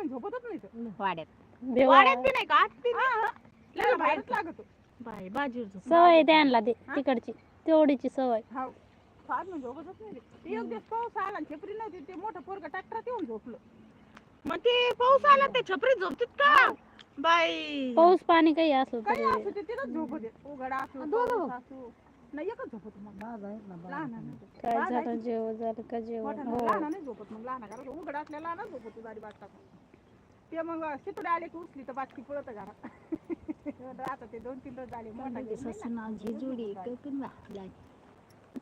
म्हणजे झोपतच नाही तो. वाड्यात. वाड्यात बी नाही का? आत बी नाही. त्याला बाहेरच लागतो बाय बाजूर सवय आहे त्यांना ते तिकडची. तेवढीची सवय. हा. फार म्हणजे झोपतच नाही ते. ते एक दिवस पाऊस आला आणि छपरी नव्हती ते मोठं पोरग ट्रॅक्टरात येऊन झोपलं. मग ते पाऊस आला ते छपरीत झोपतात का? बाई. पाऊस पाणी काही असलं काही तरी असू ते तिथंच झोपत आहे. उघडा असू पाऊस असू. नाही एकच झोपत मग. लहान आहे. काय झालं जेवण झालं का जेवण? मोठा हो. लहान नाही झोपत मग. लहान उघड असल्या लहान झोपत गाडी टाकून ते मग शितुडे आले की उचली तर बाटकी पळत घरा आता ते दोन तीन रोज झाले मोठा नाही जोडी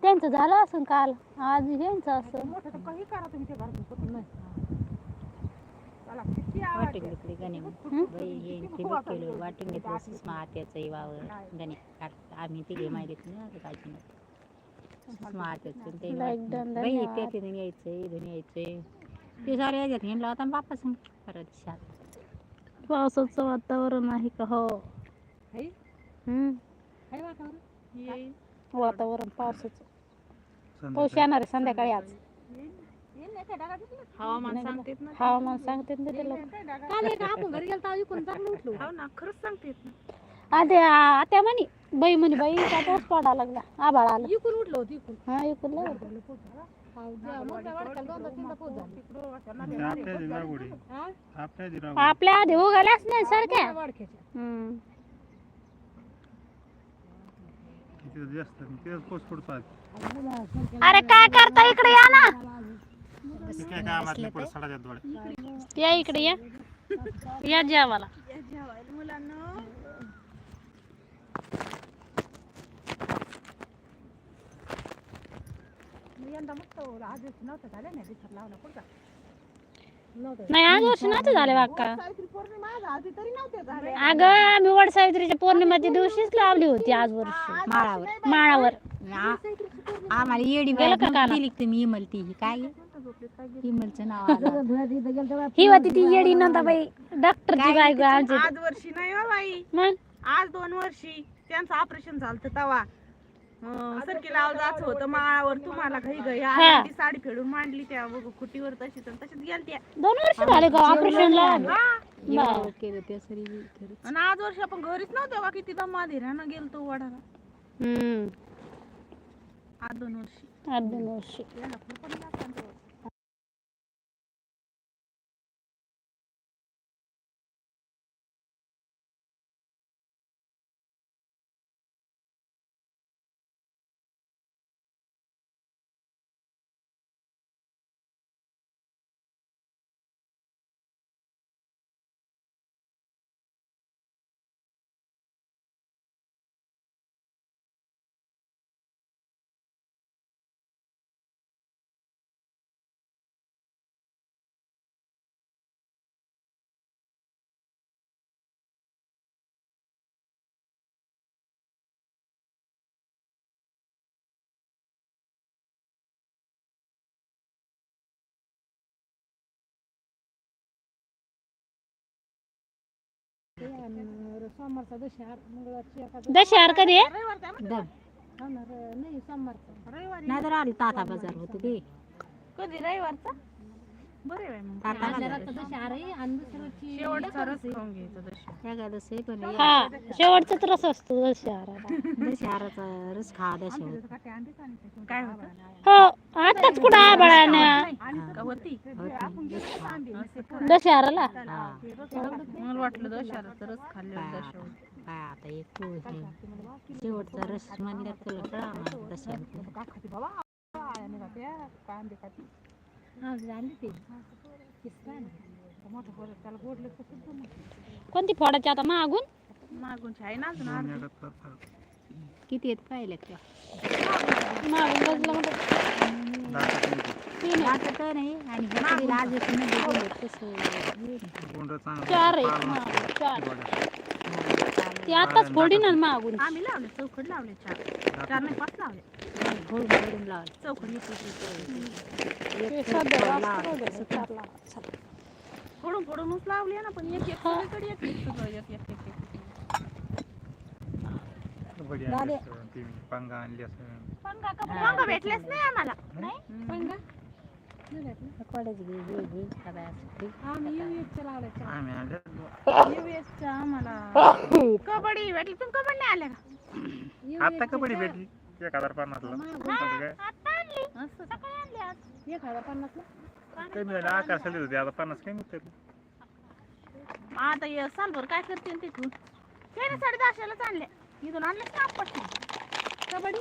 त्यांचं झालं असं काल आज यांचं. असं मोठं तर काही करा तुम्ही ते त्याला किती आवाज आहे. घेतली गणे हं? बाई हे ते बघ केलं वाटिंग घेतलं सुषमा आत्याचं वावर. गणे आम्ही तिघे माहितीत काळजी नाही सुषमा आत्याचं ते बाई धन्यवाद. ते तिथून यायचंय इथून यायचंय. ते सारे याच्यात हिंडला होता बाप्पा संग परत शाळेत पावसाचं वातावरण आहे का? हो. है? हम्म. है वातावरण? येईल. वातावरण पावसाचं. पाऊस येणार आहे संध्याकाळी आज. येईल. हवामान सांगतेत ना हवामान सांगते ना ते लोक. काल एक आपण घरी गेलतो इकडून चांगलं उठलो. हो ना खरंच सांगतेत ना. आत्या आत्या म्हणी बाई म्हणे बाई का पाऊस पडायला लागला. आभाळ आलं. इकडून उठलो होतो इकडून. हा. आपल्या लागवडी आपल्या लागवडी आपल्या आधी उगाल्याच नाही सारख्या हम्म. किती जास्त तिथेच पोच पडतो आज अरे काय करता इकडे या ना. ते काय कामात नाही पडत सडाच्या डोळे या इकडे या. या जेवायला मुलांना. यंदा मस्त आज नव्हतं झालं नाही दिसत लावला पुढचा नाही आज वर्ष नव्हते झाले बाक्का सावित्री पौर्णिमा आज आधी तरी नव्हते झाले. अगं आम्ही वड सावित्रीच्या पौर्णिमेच्या दिवशीच लावली होती आज वर्ष. माळावर. माळावर. आ- आम्हाला येडी गेलं का कानात? केली तुम्ही इमल ती? ही काय? इमलचं नाव आलं. ही होती ती येडी नंदाबाई. डॉक्टरची बायको आमची आज वर्षी नाही हो बाई. मग? आज दोन वर्षी. त्यांचं ऑपरेशन झालं तवा. सरकी लाव जायचं होतं माळावर तुम्हाला घाई घाई आली हा. आणि ती साडी फेडून मांडली त्या बघ खुटीवर तशीच आणि तशीच गेलत्या. दोन वर्ष झाले का ऑपरेशनला हा. एवढं केलं त्या सरी खरंच. आणि आज वर्षी आपण घरीच नव्हतो का किती दमा धीरानं गेलतो वडाला. हम्म. आज दोन वर्षी. आठ दोन वर्ष. याला लागतात ते. दशहार कधी आहे? दम. रविवारी नाही तर आली ताता बाजार होत कधी? रविवारचा? बरे बाई मग ताता बाजार शेवटचा रस खाऊन घ्यायचा दशमी. एकादस आहे पण हा शेवटचाच रस असतो दशहराचा रस खा दशहरा काय होतं? हो आताच कुठं आबाळानं का होती. दशहाराला हा. मला वाटलं दशहराचा रस दशहरा काय आता एक हे शेवटचा रस तुला कळा दशहरा कोणती फोडायची आता? मागून? मागून आहे ना अजून. किती आहेत पाहिले का मागून बसलं म्हणतो दातात नाही. तीन आहे. आता तर नाही आणि बकरीला आज चार आहे हा. चार. ती आताच फोडी ना मागून. आम्ही लावले चौकड लावले चार. चार नाही पाच लावले. घोडून घोडून आहे, फोडून फोडूनच लावले ना पण एक एक सगळीकडे एक एक एक एक एक पंगा आणली असं पंगा का पंगा भेटलेच नाही आम्हाला नाही पंगा कॉलेज घे हे घे आम्ही आम्हाला कबड्डी भेटली. तुम्ही कबड्डी आल्या का? आता कबड्डी भेटली. एक हजार पन्नासला आज. एक हजार पन्नासला कमी झाले आकाशाला देत होते आता पन्नास कमी होते आता काय करते न तिथून? त्याने साडे दहाशेलाच आणल्या इथून आणलं का आपण. कबड्डी?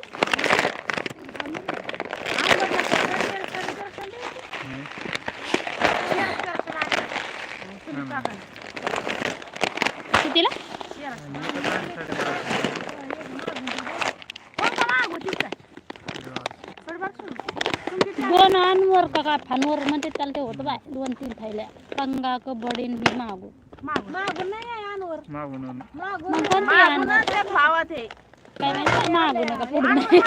का काय फानवर म्हणजे त्याला ते होतं बाय दोन तीन थैल्या. पंगा कबड्डी ही मागू मागून. नाही आहे मागून मागून मग कोणती आणवर. भावात आहे काय माहिती? मागू नका पुढे.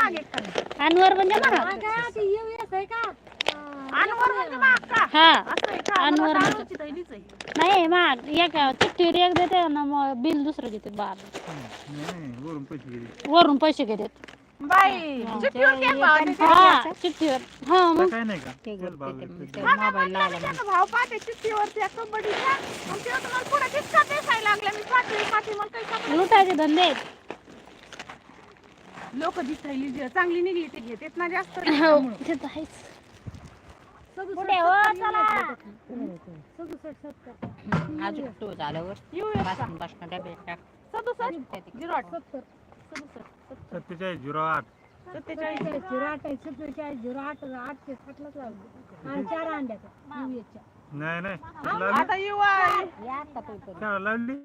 अनवर म्हणजे महाग अगं, ती आहे का? अं, अनवर म्हणजे महाग का? हा. असं आहे का? अनवर मला म्हणजे. दारूची थैलीच आहे. नाही महाग एक चिठ्ठीवर एक देते ना मग बिल दुसरं देते बार नाही वरून पैसे गेले वरून पैसे घेतात बाई चिठ्ठीवर भाव देते? हा चिठ्ठीवर हा आता मग. काय नाही का? ते तेच भाव घेते देते. मग मोबाईल लावला त्याचा भाव पाहते चिठ्ठीवरती त्या कबड्डीच्या मग तेव्हा तुम्हाला पुढे किस्सा दिसायला लागला मी पाठवी पाठवी मग काही सापडलं लुटायचे धंदे. आहेत. लोक थैली जी चांगली निघली ते घेतात ना जास्त. हो ते तर आहेच. सदुसष्ट पुढे हो सत्तर चला. सदुसष्ट सत्तर. अजून तो झाल्यावर. US चा. पासून पासून डबे टाक. सदुसष्ट? झिरो आठ सत्तर. सदुसष्ट सत्तेचाळीस झिरो आठ. सत्तेचाळीस झिरो आठ आहे सत्तेचाळीस झिरो आठ आठशे साठलाच लावलं. आणि चार अंड्याचा च्या नाही नाही. आता युवा तो लावली.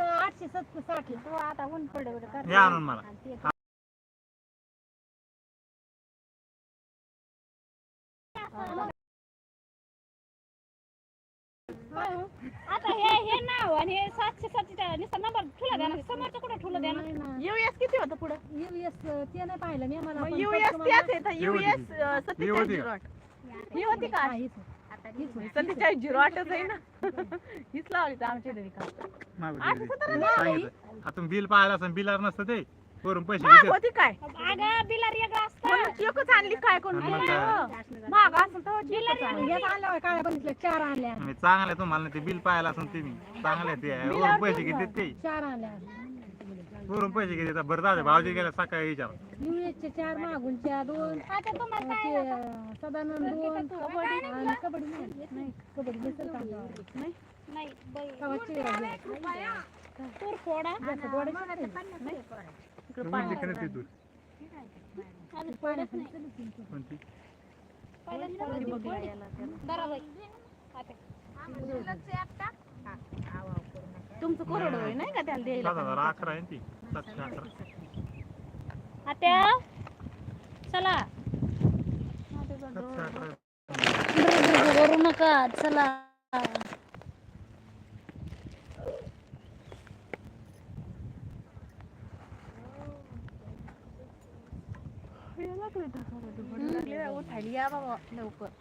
आठशे सत्तर साठ. तो आता ऊन पडे मला. आता हे हे नाव आणि हे सातशे सातशे नुसता नंबर ठुला द्या ना समोरचं कुठं ठुलं द्या ना? युएस किती होतं पुढं? युएस ते नाही पाहिलं मी मला पण युएस फक्त त्याच आहे युएस सत्तेचाळीस झिरो? आठ ही होती का? हा, हीच. सत्तेचाळीस झिरो आठच आहे ना? हीच लावली तर आमच्या घरी का मागं आठ गेली. सतरा सांगितलं. आता बिल पाहायला असं बिलार नसतं ते. वरून पैसे घेतात. होती काय? अगं बिलार वेगळं असतं एकच आणली काय कोण? महाग असं तर एकच आणली. हेच आणलं होय, काळ्या बघितलं चार आणल्या मी चांगलं आहे तुम्हाला ते बिल पाहायला असं ते मी चांगलं आहे ते. वरून पैसे घेतात ते? चार आणल्या वरून पैसे घेतात बरं जाऊ दे भाऊजी गेल्या सकाळी विचार युएसचे चार दोन. ते अं, सदानंद दोन. कबड्डी आणि कबड्डी नाही नाही, कबड्डी नसेल का आमच्यावर? नाही बाई. गावात चेहरा घे. तूर फोडा. जास्त गोडाची नाही. म्हणली का नाही ती तू अजून फोडत नाही. कोणती. तुमचं कोरड होय नाही का त्याला द्यायला? सात हजार अकरा आहे ना ती? सातशे अकरा. आत्या चला. सातशे अकरा करू नका. चला. या बाबा लवकर.